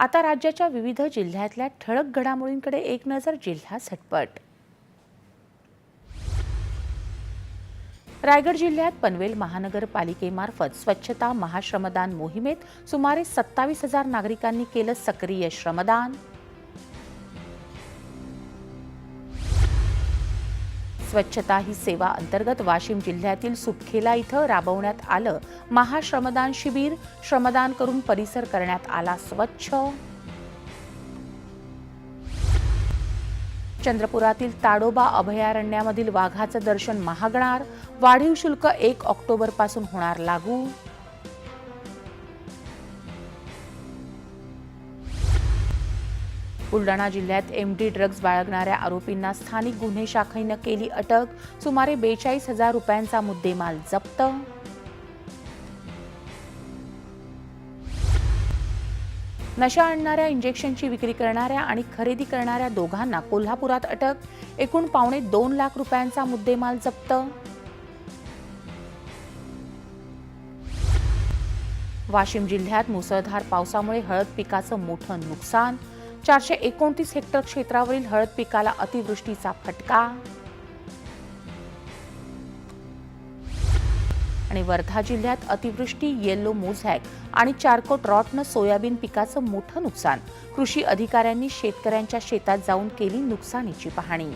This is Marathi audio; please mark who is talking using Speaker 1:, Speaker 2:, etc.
Speaker 1: आता राज्याच्या विविध जिल्ह्यातल्या ठळक घडामोडींकडे एक नजर जिल्हा झटपट. रायगड जिल्ह्यात पनवेल महानगरपालिकेमार्फत स्वच्छता महाश्रमदान मोहिमेत सुमारे सत्तावीस हजार नागरिकांनी केलं सक्रिय श्रमदान. स्वच्छता ही सेवा अंतर्गत वाशिम जिल्ह्यातील सुपखेला इथं राबवण्यात आलं. महाश्रमदान शिबिर श्रमदान करून परिसर करण्यात आला स्वच्छ. चंद्रपुरातील ताडोबा अभयारण्यामधील वाघाचं दर्शन महागणार. वाढीव शुल्क एक ऑक्टोबरपासून होणार लागू. बुलडाणा जिल्ह्यात एमडी ड्रग्ज बाळगणाऱ्या आरोपींना स्थानिक गुन्हे शाखेनं केली अटक. सुमारे बेचाळीस हजार रुपयांचा मुद्देमाल जप्त. नशा आणणाऱ्या इंजेक्शनची विक्री करणाऱ्या आणि खरेदी करणाऱ्या दोघांना कोल्हापुरात अटक. एकूण पावणे दोन लाख रुपयांचा मुद्देमाल जप्त. वाशिम जिल्ह्यात मुसळधार पावसामुळे हळद पिकाचं मोठं नुकसान. चारशे एकोणतीस हेक्टर क्षेत्रावरील हळद पिकाला अतिवृष्टीचा फटका. आणि वर्धा जिल्ह्यात अतिवृष्टी येल्लो मोझॅक आणि चारकोट रॉटनं सोयाबीन पिकाचं मोठं नुकसान. कृषी अधिकाऱ्यांनी शेतकऱ्यांच्या शेतात जाऊन केली नुकसानीची पाहणी.